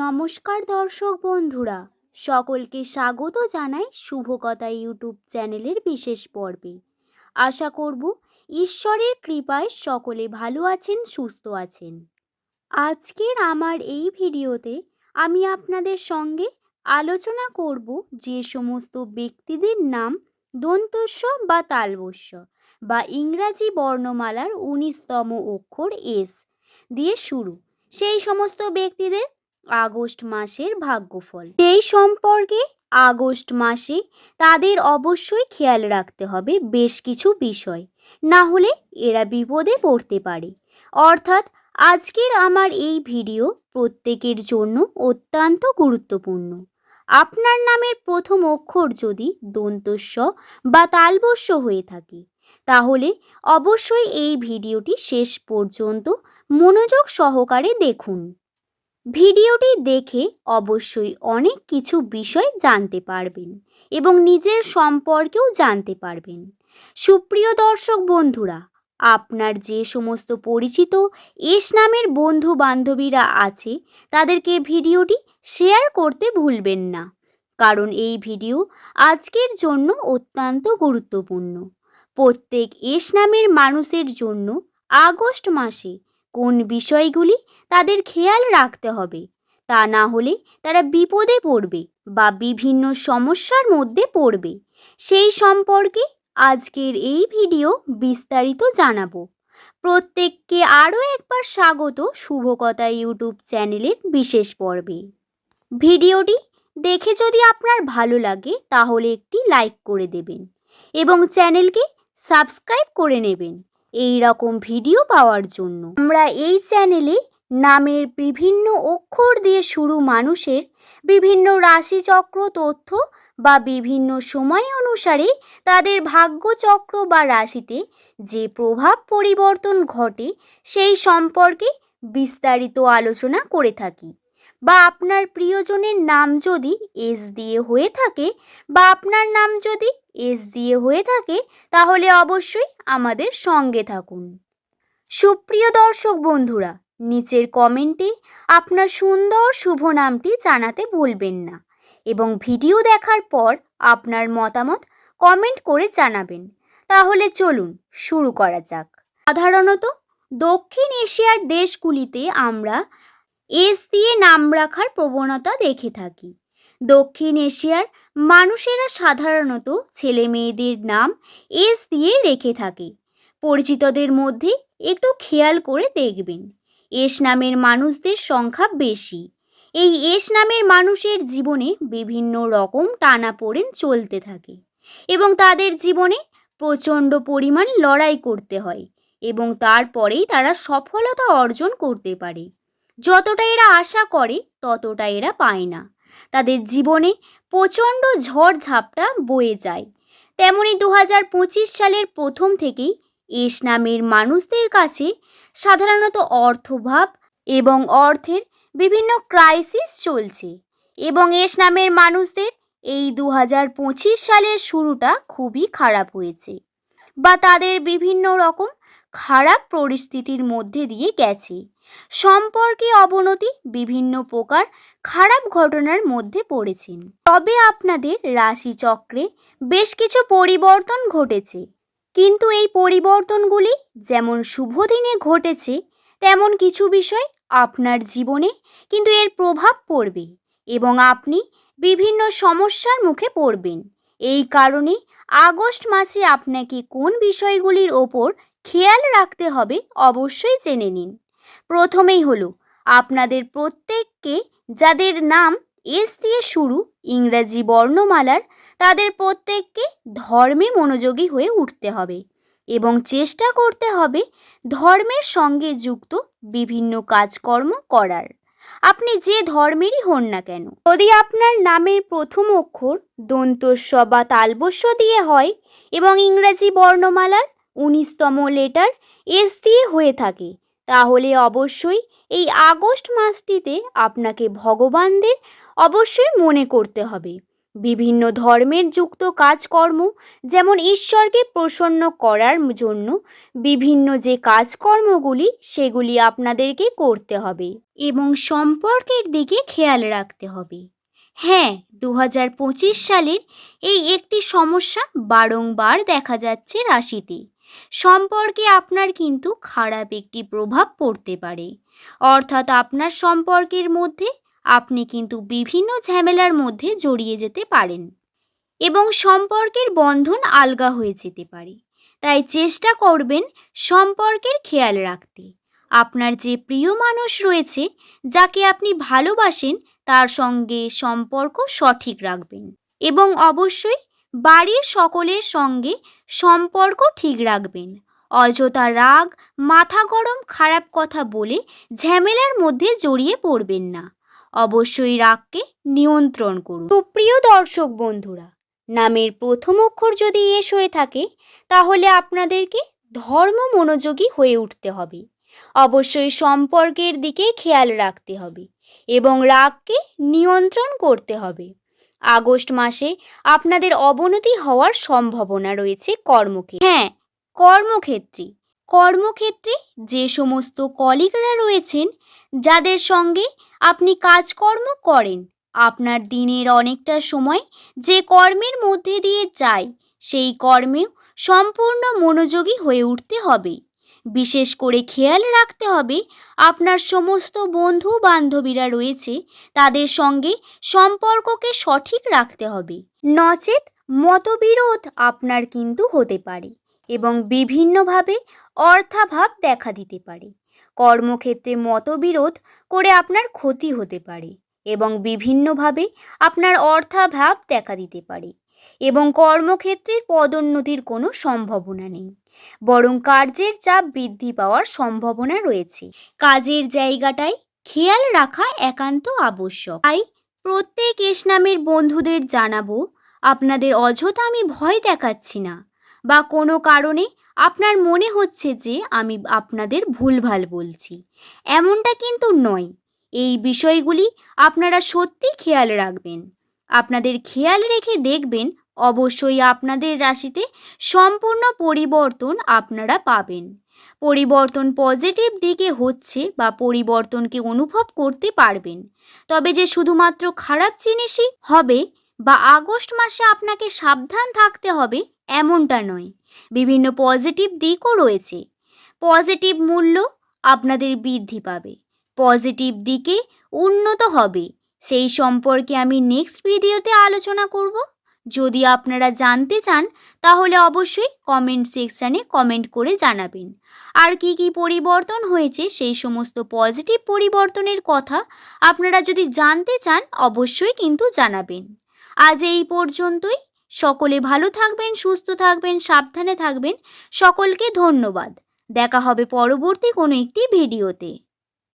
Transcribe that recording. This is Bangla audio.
নমস্কার দর্শক বন্ধুরা, সকলকে স্বাগত জানাই শুভকথা ইউটিউব চ্যানেলের বিশেষ পর্বে। আশা করব ঈশ্বরের কৃপায় সকলে ভালো আছেন, সুস্থ আছেন। আজকের আমার এই ভিডিওতে আমি আপনাদের সঙ্গে আলোচনা করব যে সমস্ত ব্যক্তিদের নাম দন্তস্ব বা তালবস্য বা ইংরাজি বর্ণমালার উনিশতম অক্ষর এস দিয়ে শুরু। সেই সমস্ত ব্যক্তিদের আগস্ট মাসের ভাগ্যফল। সেই সম্পর্কে আগস্ট মাসে তাদের অবশ্যই খেয়াল রাখতে হবে বেশ কিছু বিষয়। না হলে এরা বিপদে পড়তে পারে। অর্থাৎ আজকের আমার এই ভিডিও প্রত্যেকের জন্য অত্যন্ত গুরুত্বপূর্ণ। আপনার নামের প্রথম অক্ষর যদি দন্তস্ব বা তালবস্য হয়ে থাকে, তাহলে অবশ্যই এই ভিডিওটি শেষ পর্যন্ত মনোযোগ সহকারে দেখুন। ভিডিওটি দেখে অবশ্যই অনেক কিছু বিষয় জানতে পারবেন এবং নিজের সম্পর্কেও জানতে পারবেন। সুপ্রিয় দর্শক বন্ধুরা, আপনার যে সমস্ত পরিচিত এস নামের বন্ধু বান্ধবীরা আছে, তাদেরকে ভিডিওটি শেয়ার করতে ভুলবেন না। কারণ এই ভিডিও আজকের জন্য অত্যন্ত গুরুত্বপূর্ণ। প্রত্যেক এস নামের মানুষের জন্য আগস্ট মাসে কোন বিষয়গুলি তাদের খেয়াল রাখতে হবে, তা না হলে তারা বিপদে পড়বে বা বিভিন্ন সমস্যার মধ্যে পড়বে। সেই সম্পর্কে আজকের এই ভিডিও বিস্তারিত জানাব। প্রত্যেককে আরও একবার স্বাগত শুভকথা ইউটিউব চ্যানেলের বিশেষ পর্বে। ভিডিওটি দেখে যদি আপনার ভালো লাগে তাহলে একটি লাইক করে দেবেন এবং চ্যানেলকে সাবস্ক্রাইব করে নেবেন। এই রকম ভিডিও পাওয়ার জন্য। আমরা এই চ্যানেলে নামের বিভিন্ন অক্ষর দিয়ে শুরু মানুষের বিভিন্ন রাশিচক্র তথ্য বা বিভিন্ন সময় অনুসারে তাদের ভাগ্যচক্র বা রাশিতে যে প্রভাব পরিবর্তন ঘটে সেই সম্পর্কে বিস্তারিত আলোচনা করে থাকি। বা আপনার প্রিয়জনের নাম যদি এস দিয়ে হয়ে থাকে বা আপনার নাম যদি এস দিয়ে হয়ে থাকে, তাহলে অবশ্যই আমাদের সঙ্গে থাকুন। সুপ্রিয় দর্শক বন্ধুরা, নিচের কমেন্টে আপনার সুন্দর শুভ নামটি জানাতে ভুলবেন না এবং ভিডিও দেখার পর আপনার মতামত কমেন্ট করে জানাবেন। তাহলে চলুন শুরু করা যাক। সাধারণত দক্ষিণ এশিয়ার দেশগুলিতে আমরা এস দিয়ে নাম রাখার প্রবণতা দেখে থাকি। দক্ষিণ এশিয়ার মানুষেরা সাধারণত ছেলে মেয়েদের নাম এস দিয়ে রেখে থাকে। পরিচিতদের মধ্যে একটু খেয়াল করে দেখবেন। এস নামের মানুষদের সংখ্যা বেশি। এই এস নামের মানুষের জীবনে বিভিন্ন রকম টানাপোড়েন চলতে থাকে এবং তাদের জীবনে প্রচণ্ড পরিমাণ লড়াই করতে হয় এবং তারপরেই তারা সফলতা অর্জন করতে পারে। যতটা এরা আশা করে, ততটা এরা পায় না। তাদের জীবনে প্রচণ্ড ঝড় ঝাপটা বয়ে যায়। তেমনি দু হাজার পঁচিশ সালের প্রথম থেকেই এস নামের মানুষদের কাছে সাধারণত অর্থভাব এবং অর্থের বিভিন্ন ক্রাইসিস চলছে এবং এস নামের মানুষদের এই দু হাজার পঁচিশ সালের শুরুটা খুবই খারাপ হয়েছে বা তাদের বিভিন্ন রকম খারাপ পরিস্থিতির মধ্যে দিয়ে গেছে। সম্পর্কে অবনতি বিভিন্ন প্রকার খারাপ ঘটনার মধ্যে পড়েছেন। তবে আপনাদের রাশিচক্রে বেশ কিছু পরিবর্তন ঘটেছে। কিন্তু এই পরিবর্তনগুলি যেমন শুভ দিনে ঘটেছে, তেমন কিছু বিষয় আপনার জীবনে কিন্তু এর প্রভাব পড়বে এবং আপনি বিভিন্ন সমস্যার মুখে পড়বেন। এই কারণে আগস্ট মাসে আপনাকে কোন বিষয়গুলির ওপর খেয়াল রাখতে হবে অবশ্যই জেনে নিন। প্রথমেই হলো, আপনাদের প্রত্যেককে যাদের নাম এস দিয়ে শুরু ইংরাজি বর্ণমালার, তাদের প্রত্যেককে ধর্মে মনোযোগী হয়ে উঠতে হবে এবং চেষ্টা করতে হবে ধর্মের সঙ্গে যুক্ত বিভিন্ন কাজকর্ম করার। আপনি যে ধর্মেরই হন না কেন, যদি আপনার নামের প্রথম অক্ষর দন্তস্ব বা তালবস্য দিয়ে হয় এবং ইংরাজি বর্ণমালার উনিশতম লেটার এস দিয়ে হয়ে থাকে। তাহলে অবশ্যই এই আগস্ট মাসটিতে আপনাকে ভগবানদের অবশ্যই মনে করতে হবে। বিভিন্ন ধর্মের যুক্ত কাজকর্ম, যেমন ঈশ্বরকে প্রসন্ন করার জন্য বিভিন্ন যে কাজকর্মগুলি, সেগুলি আপনাদেরকে করতে হবে এবং সম্পর্কের দিকে খেয়াল রাখতে হবে। হ্যাঁ দু হাজার পঁচিশ সালের এই একটি সমস্যা বারংবার দেখা যাচ্ছে রাশিতে। সম্পর্কে আপনার কিন্তু খারাপ একটি প্রভাব পড়তে পারে। অর্থাৎ আপনার সম্পর্কের মধ্যে আপনি কিন্তু বিভিন্ন ঝামেলার মধ্যে জড়িয়ে যেতে পারেন এবং সম্পর্কের বন্ধন আলগা হয়ে যেতে পারে। তাই চেষ্টা করবেন সম্পর্কের খেয়াল রাখতে। আপনার যে প্রিয় মানুষ রয়েছে, যাকে আপনি ভালোবাসেন, তার সঙ্গে সম্পর্ক সঠিক রাখবেন এবং অবশ্যই বাড়ির সকলের সঙ্গে সম্পর্ক ঠিক রাখবেন। অযথা রাগ, মাথা গরম, খারাপ কথা বলে ঝামেলার মধ্যে জড়িয়ে পড়বেন না। অবশ্যই রাগকে নিয়ন্ত্রণ করুন। সুপ্রিয় দর্শক বন্ধুরা, নামের প্রথম অক্ষর যদি এস হয়ে থাকে, তাহলে আপনাদেরকে ধর্ম মনোযোগী হয়ে উঠতে হবে। অবশ্যই সম্পর্কের দিকে খেয়াল রাখতে হবে এবং রাগকে নিয়ন্ত্রণ করতে হবে। আগস্ট মাসে আপনাদের অবনতি হওয়ার সম্ভাবনা রয়েছে কর্মক্ষেত্রে। হ্যাঁ কর্মক্ষেত্রে। কর্মক্ষেত্রে যে সমস্ত কলিগরা রয়েছেন, যাদের সঙ্গে আপনি কাজকর্ম করেন, আপনার দিনের অনেকটা সময় যে কর্মের মধ্যে দিয়ে যায়, সেই কর্মেও সম্পূর্ণ মনোযোগী হয়ে উঠতে হবে। বিশেষ করে খেয়াল রাখতে হবে, আপনার সমস্ত বন্ধু বান্ধবীরা রয়েছে, তাদের সঙ্গে সম্পর্ককে সঠিক রাখতে হবে। নচেত মতবিরোধ আপনার কিন্তু হতে পারে এবং বিভিন্নভাবে অর্থাভাব দেখা দিতে পারে। কর্মক্ষেত্রে মতবিরোধ করে আপনার ক্ষতি হতে পারে এবং বিভিন্নভাবে আপনার অর্থাভাব দেখা দিতে পারে এবং কর্মক্ষেত্রের পদোন্নতির কোনো সম্ভাবনা নেই। বরং কার্যের চাপ বৃদ্ধি পাওয়ার সম্ভাবনা রয়েছে। কাজের জায়গাটায় খেয়াল রাখা একান্ত আবশ্যক। তাই প্রত্যেক এস নামের বন্ধুদের জানাব, আপনাদের অযথা আমি ভয় দেখাচ্ছি না। বা কোনো কারণে আপনার মনে হচ্ছে যে আমি আপনাদের ভুলভাল বলছি। এমনটা কিন্তু নয়। এই বিষয়গুলি আপনারা সত্যি খেয়াল রাখবেন। আপনাদের খেয়াল রেখে দেখবেন অবশ্যই আপনাদের রাশিতে সম্পূর্ণ পরিবর্তন আপনারা পাবেন। পরিবর্তন পজিটিভ দিকে হচ্ছে বা পরিবর্তনকে অনুভব করতে পারবেন। তবে যে শুধুমাত্র খারাপ জিনিসই হবে বা আগস্ট মাসে আপনাকে সাবধান থাকতে হবে এমনটা নয়। বিভিন্ন পজিটিভ দিকও রয়েছে। পজিটিভ মূল্য আপনাদের বৃদ্ধি পাবে। পজিটিভ দিকে উন্নত হবে। সেই সম্পর্কে আমি নেক্সট ভিডিওতে আলোচনা করব। যদি আপনারা জানতে চান, তাহলে অবশ্যই কমেন্ট সেকশানে কমেন্ট করে জানাবেন। আর কি কি পরিবর্তন হয়েছে, সেই সমস্ত পজিটিভ পরিবর্তনের কথা আপনারা যদি জানতে চান, অবশ্যই কিন্তু জানাবেন। আজ এই পর্যন্তই। সকলে ভালো থাকবেন, সুস্থ থাকবেন, সাবধানে থাকবেন। সকলকে ধন্যবাদ। দেখা হবে পরবর্তী কোনো একটি ভিডিওতে।